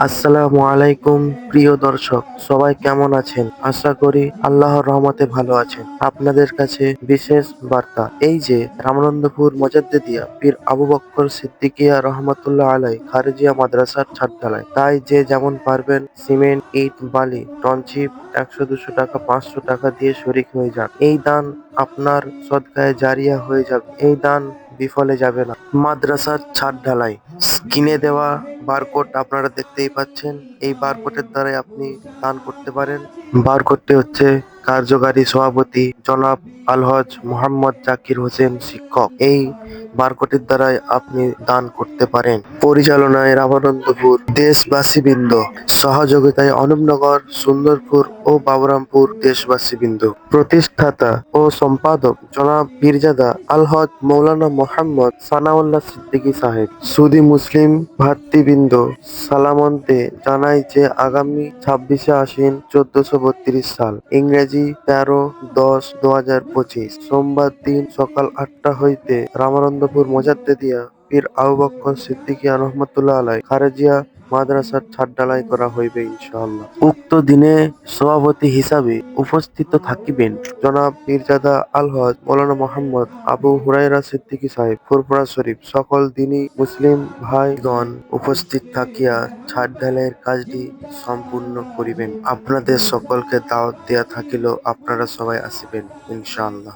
আসসালামু আলাইকুম, প্রিয় দর্শক, সবাই কেমন আছেন? আশা করি আল্লাহর রহমতে ভালো আছেন। আপনাদের কাছে বিশেষ বার্তা, এই যে রামানন্দপুর মজাদ্দেদিয়া পীর আবু বক্কর সিদ্দিকিয়া রহমতুল্লাহ আলাই খারেজিয়া মাদ্রাসার ঢালাই তাই যে যেমন পারবেন, সিমেন্ট, ইট, বালি টনচিপ একশো, দুশো টাকা, পাঁচশো টাকা দিয়ে শরিক হয়ে যান। এই দান আপনার সদকায় জারিয়া হয়ে যাবে। এই দান বিফলে যাবে না। মাদ্রাসার ছাদ ঢালাই কিনে দেওয়া বারকোড আপনারা দেখতেই পাচ্ছেন। এই বারকোডের দ্বারাই আপনি দান করতে পারেন। বারকোডটি হচ্ছে কার্যকারী সভাপতি জনাব আলহজ মোহাম্মদ জাকির হোসেন শিক্ষক। এই বারকোডের দ্বারাই আপনি দান করতে পারেন। পরিচালনায় রামানন্দপুর দেশবাসীবৃন্দ। সহযোগিতায় অনুপনগর, সুন্দরপুর ও বাবুরামপুর দেশবাসীবৃন্দ। প্রতিষ্ঠাতা ও সম্পাদক জনাব পীরজাদা আলহজ মৌলানা মোহাম্মদ সানাউল্লাহ সিদ্দিকী সাহেব। সুদি মুসলিম ভাতৃবৃন্দ, সালামন্তে জানাই যে আগামী ছাব্বিশে আশ্বিন চোদ্দশো বত্রিশ সাল ইংরেজি তেরো দশ দু হাজার পঁচিশ। সোমবার দিন সকাল আটটা হইতে রামানন্দপুর মজার মোজাদ্দেদিয়া পীর আবু বক্কর সিদ্দিকিয়া রহমতুল্লাহ আলাই খারেজিয়া মাদ্রাসার ছাদ ঢালাই করা হইবে ইনশাআল্লাহ। উক্ত দিনে সভাপতি হিসাবে উপস্থিত থাকিবেন জনাব পীরজাদা আলহজ মৌলানা মোহাম্মদ আবু হুরাইরা সিদ্দিকী সাহেব, ফুরফুরা শরীফ, সকল দিনই মুসলিম ভাইগণ উপস্থিত থাকিয়া ছাদ ঢালাইয়ের কাজটি সম্পূর্ণ করিবেন। আপনাদের সকলকে দাওয়াত দেয়া থাকিল আপনারা সবাই আসিবেন ইনশাআল্লাহ।